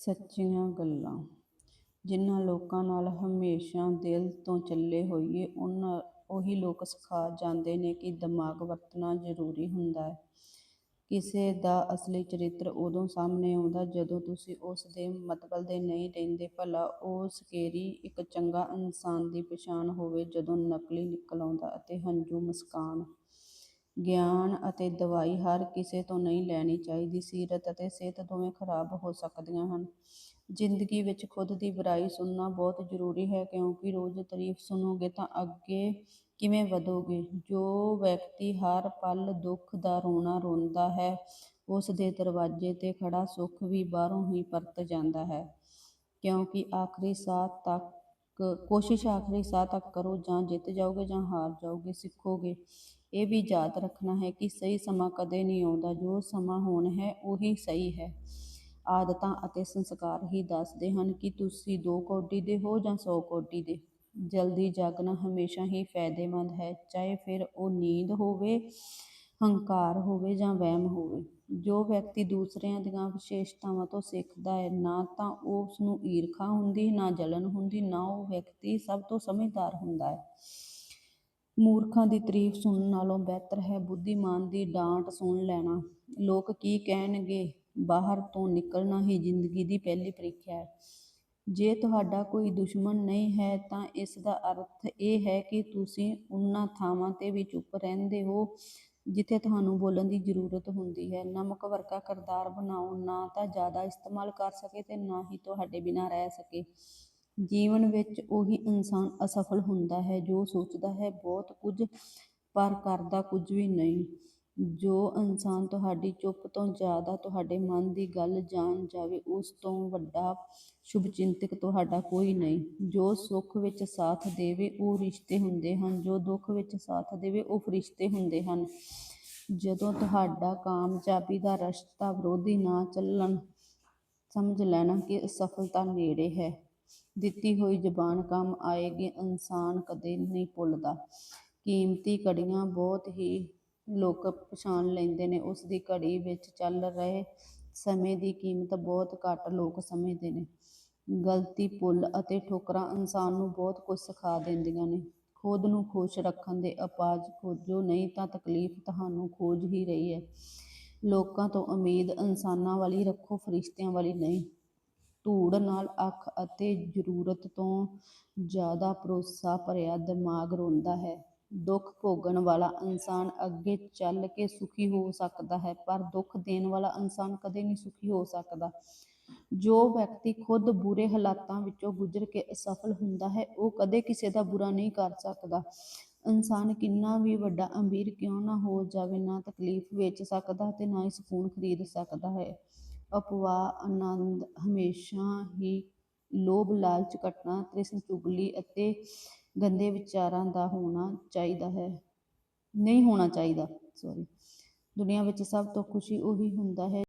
ਸੱਚੀਆਂ ਗੱਲਾਂ ਜਿਨ੍ਹਾਂ ਲੋਕਾਂ ਨਾਲ ਹਮੇਸ਼ਾ ਦਿਲ ਤੋਂ ਚੱਲੇ ਹੋਈਏ, ਉਹਨਾਂ, ਉਹੀ ਲੋਕ ਸਿਖਾ ਜਾਂਦੇ ਨੇ ਕਿ ਦਿਮਾਗ ਵਰਤਣਾ ਜ਼ਰੂਰੀ ਹੁੰਦਾ ਹੈ। ਕਿਸੇ ਦਾ ਅਸਲੀ ਚਰਿੱਤਰ ਉਦੋਂ ਸਾਹਮਣੇ ਆਉਂਦਾ ਜਦੋਂ ਤੁਸੀਂ ਉਸ ਦੇ ਮਤਬਲ ਦੇ ਨਹੀਂ ਰਹਿੰਦੇ ਭਲਾ ਉਹ ਸਕੇਰੀ ਇੱਕ ਚੰਗਾ ਇਨਸਾਨ ਦੀ ਪਛਾਣ ਹੋਵੇ ਜਦੋਂ ਨਕਲੀ ਨਿਕਲ ਆਉਂਦਾ ਅਤੇ ਹੰਝੂ ਮੁਸਕਾਨ। ਗਿਆਨ ਅਤੇ ਦਵਾਈ ਹਰ ਕਿਸੇ ਤੋਂ ਨਹੀਂ ਲੈਣੀ ਚਾਹੀਦੀ। ਸੀਰਤ ਅਤੇ ਸਿਹਤ ਦੋਵੇਂ ਖਰਾਬ ਹੋ ਸਕਦੀਆਂ ਹਨ। ਜ਼ਿੰਦਗੀ ਵਿੱਚ ਖੁਦ ਦੀ ਬੁਰਾਈ ਸੁਣਨਾ ਬਹੁਤ ਜ਼ਰੂਰੀ ਹੈ ਕਿਉਂਕਿ ਰੋਜ਼ ਤਾਰੀਫ ਸੁਣੋਗੇ ਤਾਂ ਅੱਗੇ ਕਿਵੇਂ ਵਧੋਗੇ। ਜੋ ਵਿਅਕਤੀ ਹਰ ਪਲ ਦੁੱਖ ਦਾ ਰੋਣਾ ਰੋਂਦਾ ਹੈ, ਉਸ ਦੇ ਦਰਵਾਜ਼ੇ ਤੇ ਖੜਾ ਸੁੱਖ ਵੀ ਬਾਹਰੋਂ ਹੀ ਪਰਤ ਜਾਂਦਾ ਹੈ ਕਿਉਂਕਿ ਆਖਰੀ ਸਾਹ ਤੱਕ, ਕੋਸ਼ਿਸ਼ ਆਖਰੀ ਸਾਹ ਤੱਕ ਕਰੋ, ਜਾਂ ਜਿੱਤ ਜਾਓਗੇ ਜਾਂ ਹਾਰ ਜਾਓਗੇ। ਸਿੱਖੋਗੇ ਇਹ ਵੀ ਯਾਦ ਰੱਖਣਾ ਹੈ ਕਿ ਸਹੀ ਸਮਾਂ ਕਦੇ ਨਹੀਂ ਆਉਂਦਾ, ਜੋ ਸਮਾਂ ਹੁਣ ਹੈ ਉਹੀ ਸਹੀ ਹੈ। ਆਦਤਾਂ ਅਤੇ ਸੰਸਕਾਰ ਹੀ ਦੱਸਦੇ ਹਨ ਕਿ ਤੁਸੀਂ ਦੋ ਕੋਟੀ ਦੇ ਹੋ ਜਾਂ ਸੌ ਕੋਟੀ ਦੇ। ਜਲਦੀ ਜਾਗਣਾ ਹਮੇਸ਼ਾ ਹੀ ਫਾਇਦੇਮੰਦ ਹੈ, ਚਾਹੇ ਫਿਰ ਉਹ ਨੀਂਦ ਹੋਵੇ, ਹੰਕਾਰ ਹੋਵੇ ਜਾਂ ਵਹਿਮ ਹੋਵੇ। ਜੋ ਵਿਅਕਤੀ ਦੂਸਰਿਆਂ ਦੀਆਂ ਵਿਸ਼ੇਸ਼ਤਾਵਾਂ ਤੋਂ ਸਿੱਖਦਾ ਹੈ, ਨਾ ਤਾਂ ਉਸ ਨੂੰ ਈਰਖਾ ਹੁੰਦੀ, ਨਾ ਜਲਨ ਹੁੰਦੀ, ਨਾ ਉਹ ਵਿਅਕਤੀ ਸਭ ਤੋਂ ਸਮਝਦਾਰ ਹੁੰਦਾ ਹੈ। ਮੂਰਖਾਂ ਦੀ ਤਾਰੀਫ ਸੁਣਨ ਨਾਲੋਂ ਬਿਹਤਰ ਹੈ ਬੁੱਧੀਮਾਨ ਦੀ ਡਾਂਟ ਸੁਣ ਲੈਣਾ। ਲੋਕ ਕੀ ਕਹਿਣਗੇ ਬਾਹਰ ਤੋਂ ਨਿਕਲਣਾ ਹੀ ਜ਼ਿੰਦਗੀ ਦੀ ਪਹਿਲੀ ਪ੍ਰੀਖਿਆ ਹੈ। ਜੇ ਤੁਹਾਡਾ ਕੋਈ ਦੁਸ਼ਮਣ ਨਹੀਂ ਹੈ ਤਾਂ ਇਸ ਦਾ ਅਰਥ ਇਹ ਹੈ ਕਿ ਤੁਸੀਂ ਉਹਨਾਂ ਥਾਵਾਂ ਤੇ ਵੀ ਚੁੱਪ ਰਹਿੰਦੇ ਹੋ ਜਿੱਥੇ ਤੁਹਾਨੂੰ ਬੋਲਣ ਦੀ ਜ਼ਰੂਰਤ ਹੁੰਦੀ ਹੈ। ਨਮਕ ਵਰਗਾ ਕਿਰਦਾਰ ਬਣਾਓ ਨਾ ਤਾਂ ਜ਼ਿਆਦਾ ਇਸਤੇਮਾਲ ਕਰ ਸਕੇ ਤੇ ਨਾ ਹੀ ਤੁਹਾਡੇ ਬਿਨਾਂ ਰਹਿ ਸਕੇ। ਜੀਵਨ ਵਿੱਚ ਉਹੀ ਇਨਸਾਨ ਅਸਫਲ ਹੁੰਦਾ ਹੈ, ਜੋ ਸੋਚਦਾ ਹੈ, ਬਹੁਤ ਕੁਝ, ਪਰ ਕਰਦਾ ਕੁਝ ਵੀ ਨਹੀਂ। ਜੋ ਇਨਸਾਨ ਤੁਹਾਡੀ ਚੁੱਪ ਤੋਂ ਜ਼ਿਆਦਾ ਤੁਹਾਡੇ ਮਨ ਦੀ ਗੱਲ ਜਾਣ ਜਾਵੇ, ਉਸ ਤੋਂ ਵੱਡਾ ਸ਼ੁਭਚਿੰਤਕ ਤੁਹਾਡਾ ਕੋਈ ਨਹੀਂ। ਜੋ ਸੁੱਖ ਵਿੱਚ ਸਾਥ ਦੇਵੇ, ਉਹ ਰਿਸ਼ਤੇ ਹੁੰਦੇ ਹਨ ਜੋ ਦੁੱਖ ਵਿੱਚ ਸਾਥ ਦੇਵੇ, ਉਹ ਫਰਿਸ਼ਤੇ ਹੁੰਦੇ ਹਨ। ਜਦੋਂ ਤੁਹਾਡਾ ਕਾਮਯਾਬੀ ਦਾ ਰਸਤਾ ਵਿਰੋਧੀ ਨਾ ਚੱਲਣ ਸਮਝ ਲੈਣਾ ਕਿ ਅਸਫਲਤਾ ਨੇੜੇ ਹੈ। ਦਿੱਤੀ ਹੋਈ ਜ਼ਬਾਨ ਕੰਮ ਆਏਗੀ, ਇਨਸਾਨ ਕਦੇ ਨਹੀਂ ਭੁੱਲਦਾ। ਕੀਮਤੀ ਘੜੀਆਂ ਬਹੁਤ ਹੀ ਲੋਕ ਪਛਾਣ ਲੈਂਦੇ ਨੇ ਉਸਦੀ ਘੜੀ ਵਿੱਚ ਚੱਲ ਰਹੇ ਸਮੇਂ ਦੀ ਕੀਮਤ ਬਹੁਤ ਘੱਟ ਲੋਕ ਸਮਝਦੇ ਨੇ। ਗਲਤੀ, ਭੁੱਲ ਅਤੇ ਠੋਕਰਾਂ ਇਨਸਾਨ ਨੂੰ ਬਹੁਤ ਕੁਝ ਸਿਖਾ ਦਿੰਦੀਆਂ ਨੇ। ਖੁਦ ਨੂੰ ਖੁਸ਼ ਰੱਖਣ ਦੇ ਅਪਾਜ ਖੋਜੋ, ਨਹੀਂ ਤਾਂ ਤਕਲੀਫ ਤੁਹਾਨੂੰ ਖੋਜ ਹੀ ਰਹੀ ਹੈ। ਲੋਕਾਂ ਤੋਂ ਉਮੀਦ ਇਨਸਾਨਾਂ ਵਾਲੀ ਰੱਖੋ, ਫਰਿਸ਼ਤਿਆਂ ਵਾਲੀ ਨਹੀਂ। ਧੂੜ ਨਾਲ ਅੱਖ ਅਤੇ ਜ਼ਰੂਰਤ ਤੋਂ ਜ਼ਿਆਦਾ ਭਰੋਸਾ ਭਰਿਆ ਦਿਮਾਗ ਰੋਂਦਾ ਹੈ। ਦੁੱਖ ਭੋਗਣ ਵਾਲਾ ਇਨਸਾਨ ਅੱਗੇ ਚੱਲ ਕੇ ਸੁਖੀ ਹੋ ਸਕਦਾ ਹੈ, ਪਰ ਦੁੱਖ ਦੇਣ ਵਾਲਾ ਇਨਸਾਨ ਕਦੇ ਨਹੀਂ ਸੁਖੀ ਹੋ ਸਕਦਾ। ਜੋ ਵਿਅਕਤੀ ਖੁਦ ਬੁਰੇ ਹਾਲਾਤਾਂ ਵਿੱਚੋਂ ਗੁਜ਼ਰ ਕੇ ਅਸਫਲ ਹੁੰਦਾ ਹੈ, ਉਹ ਕਦੇ ਕਿਸੇ ਦਾ ਬੁਰਾ ਨਹੀਂ ਕਰ ਸਕਦਾ। ਇਨਸਾਨ ਕਿੰਨਾ ਵੀ ਵੱਡਾ ਅਮੀਰ ਕਿਉਂ ਨਾ ਹੋ ਜਾਵੇ, ਨਾ ਤਕਲੀਫ ਵੇਚ ਸਕਦਾ ਤੇ ਨਾ ਹੀ ਸਕੂਨ ਖਰੀਦ ਸਕਦਾ ਹੈ। ਅਪਵਾਹ ਆਨੰਦ ਹਮੇਸ਼ਾ ਹੀ ਲੋਭ, ਲਾਲਚ, ਘਟਨਾ ਤ੍ਰਿਸ਼ਨਾ ਚੁਗਲੀ ਅਤੇ ਗੰਦੇ ਵਿਚਾਰਾਂ ਦਾ ਹੋਣਾ ਚਾਹੀਦਾ ਹੈ ਨਹੀਂ ਹੋਣਾ ਚਾਹੀਦਾ। ਸੌਰੀ ਦੁਨੀਆ ਵਿੱਚ ਸਭ ਤੋਂ ਖੁਸ਼ੀ ਉਹੀ ਹੁੰਦਾ ਹੈ